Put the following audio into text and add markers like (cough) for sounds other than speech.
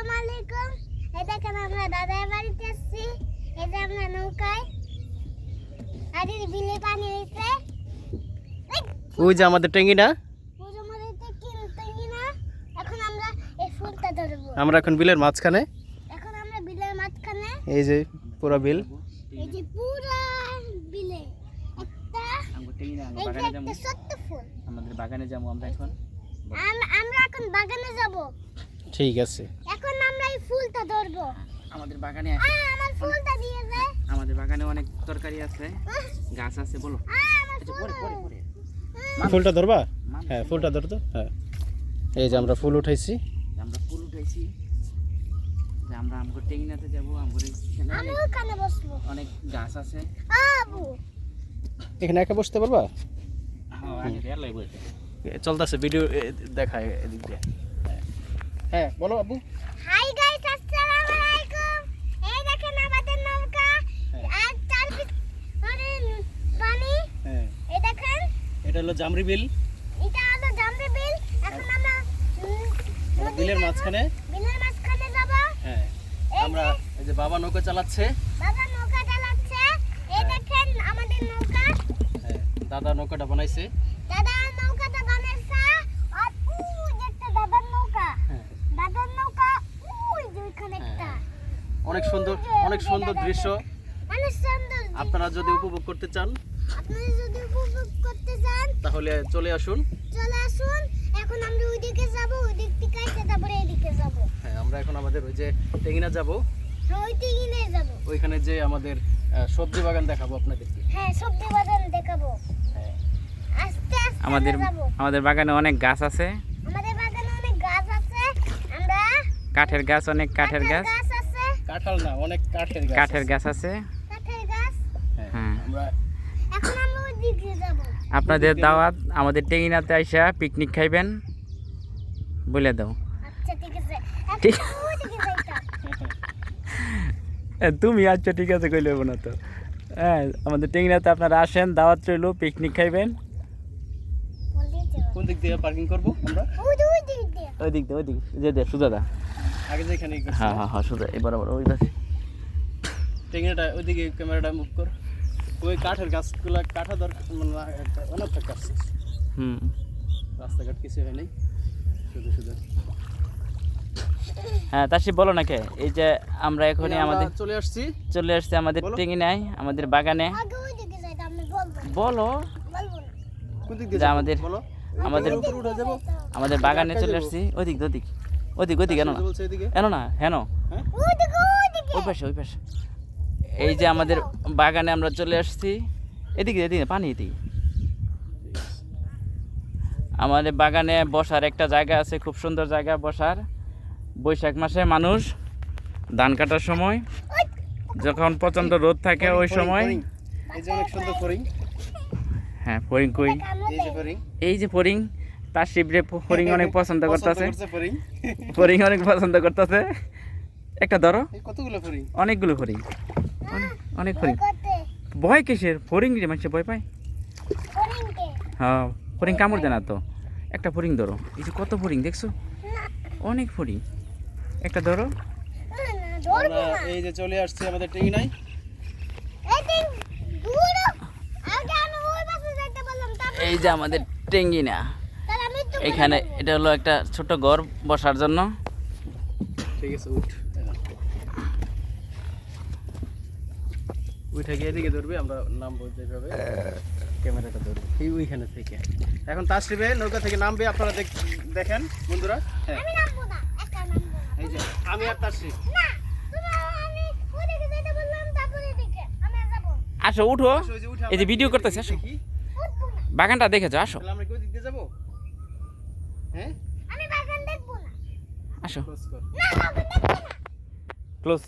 আসসালামু আলাইকুম। এই দেখেন আমরা দাদার বাড়িতে এসেছি এই যে আমরা নৌকায়। আর এই বিলে পানি এই, ওই যে আমাদের টেঙ্গি না? এখন আমরা এই ফুলটা ধরবো। আমরা এখন বিলের মাঝখানে। এখন আমরা বিলের মাঝখানে। এই যে পুরো বিল। এই যে পুরা বিলে। একটা আমাদের বাগানে যাব আমরা এখন। আমরা এখন বাগানে যাব। ঠিক আছে। এখন আমরা এই ফুলটা ধরবো। আমাদের বাগানে আ, আমার ফুলটা দিয়ে দে। আমাদের বাগানে অনেক তরকারি আছে। গাছ আছে বলো। আ, আমার ফুল পরে পরে পরে। ফুলটা ধরবা? হ্যাঁ ফুলটা ধরতো হ্যাঁ। এই যে আমরা ফুল উঠাইছি। আমরা ফুল উঠাইছি। যে আমরা আমগো টেঙ্গিনাতে যাব আমগো এখানে আমি ওখানে বসবো। অনেক গাছ আছে। আবু। এখানে একা বসতে পারবা? হ্যাঁ আগে দেয়ার লাগবে চলতেছে ভিডিও দেখায় এদিক দিয়ে। হ্যাঁ বলো আব্বু হাই গাইস আসসালামু আলাইকুম এই দেখেন আমাদের নৌকা। হ্যাঁ। আর মানে পানি। হ্যাঁ। এই দেখেন। এটা হলো জামরি বিল। এটা হলো জামরি বিল। এখন আমরা বিলের মাঝখানে। বিলের মাঝখানে যাব। হ্যাঁ। আমরা এই যে বাবা নৌকা চালাচ্ছে। বাবা নৌকা চালাচ্ছে। এই দেখেন আমাদের নৌকা। হ্যাঁ দাদা নৌকাটা বানাইছে। দাদা নৌকাটা বানাইছে আর ওই যে একটা দাদার নৌকা হ্যাঁ দাদার নৌকা ওই যে ওইখানে একটা হ্যাঁ। অনেক সুন্দর অনেক সুন্দর দৃশ্য। আপনারা যদি উপভোগ করতে চান আপনি যদি উপভোগ করতে চান তাহলে চলে আসুন। চলে আসুন। এখন আমরা ওইদিকে যাব থেকে তারপরে এদিকে যাব। হ্যাঁ আমরা এখন আমাদের ওই যে টেঙ্গিনা যাব। ওই দিকে যাব। ওইখানে যে আমাদের সবজি বাগান দেখাবো আপনাদেরকে। হ্যাঁ সবজি বাজার দেখাবো। হ্যাঁ। আস্তে আস্তে আমাদের আমাদের বাগানে অনেক গাছ আছে। আমাদের বাগানে অনেক গাছ আছে। আমরা কাঠের গাছ অনেক কাঠের গাছ কাঁঠাল না অনেক কাঠের গাছ কাঠের গাছ আছে? কাঠের গাছ? হ্যাঁ হ্যাঁ। আমরা এখন আমরা ওইদিকে যাব। আপনাদের দাওয়াত আমাদের টেঙ্গিনাতে আইসা পিকনিক খাইবেন? বলে দাও। আচ্ছা ঠিক আছে। ঠিক। তুমি আচ্ছা ঠিক আছে কইলে না তো। হ্যাঁ আমাদের টেঙ্গিনাতে আপনারা আসেন দাওয়াত রইল পিকনিক খাইবেন। বল কোন দিক দিয়ে পার্কিং করব আমরা? ওই দিক দিয়ে। ওই দিক দিয়ে ওই দিক। যে দে সুদা দা আগে যেখানে হ্যাঁ হ্যাঁ হ্যাঁ সুদা এই বরাবর ওই পাশে। টেঙ্গিনাটা ওইদিকে ক্যামেরাটা মুভ কর। ওই কাঠের গাছগুলো কাটা দরকার মানে না, একটা অনেক কাজ হুম। রাস্তাঘাট কিছু হয় নাই। শুধু শুধু। হ্যাঁ তাসি বলো না কে? এই যে আমরা এখনই আমাদের চলে আসছি। চলে আসছে আমাদের বলো। টেঙ্গিনায় আমাদের বাগানে। বলো? আমাদের- বলো। আমাদের উপরে উঠে আমাদের বাগানে চলে আসছি ওদিক ওদিক। ওদিক ওদিক এনো না। বলছে এনো না হেন। হ্যাঁ? ওই পাশে ওই পাশে। এই যে আমাদের বাগানে আমরা চলে আসছি। এদিকে এদিকে পানি এদিকে। আমাদের বাগানে বসার একটা জায়গা আছে খুব সুন্দর জায়গা বসার। বৈশাখ মাসে মানুষ ধান কাটার সময় যখন প্রচণ্ড রোদ থাকে ওই সময় হ্যাঁ ফরিং কই এই যে ফরিং এই যে ফরিং তার শিবরে ফরিং (laughs) অনেক পছন্দ করতেছে। (laughs) ফরিং। অনেক পছন্দ করতেছে। একটা ধরো। কতগুলো ফরিং? অনেকগুলো ফরিং। অনেক ফরিং। ভয় কিসের? ফরিং রে মানুষে ভয় পায়? হ্যাঁ ফরিং কামড় দেয় না তো। একটা ফরিং ধরো। এই যে কত ফরিং দেখছ? অনেক ফরিং। একটা ধরো। না, না এই যে চলে আসছি আমাদের টেঙ্গিনায় এই দিন দূর আগে আমি ওই পাশে যাইতে বললাম তারপর এই যে আমাদের আমি তো এখানে এটা হলো একটা ছোট ঘর বসার জন্য। ঠিক আছে উঠ। উঠে গিয়ে এদিকে ধরবি আমরা নামবো যেভাবে। ক্যামেরাটা ধরবি। এই ওইখানে থেকে। এখন তাসরিবে নৌকা থেকে নামবে আপনারা দেখ- দেখেন বন্ধুরা। হ্যাঁ। আমি নামবো না একা নামবো না। এই যে আমি আর তাসরি না তুমি আমি ওইদিকে যাইতে বললাম তারপরে এদিকে আমি আর যাব না। আসো উঠো এই যে ভিডিও করতেছে আসো। বাগানটা দেখেছ আসো তাহলে আমরা কি ওই দিক দিয়ে যাব হ্যাঁ? আমি বাগান দেখব না। আসো। ক্লোজ কর। ক্লোজ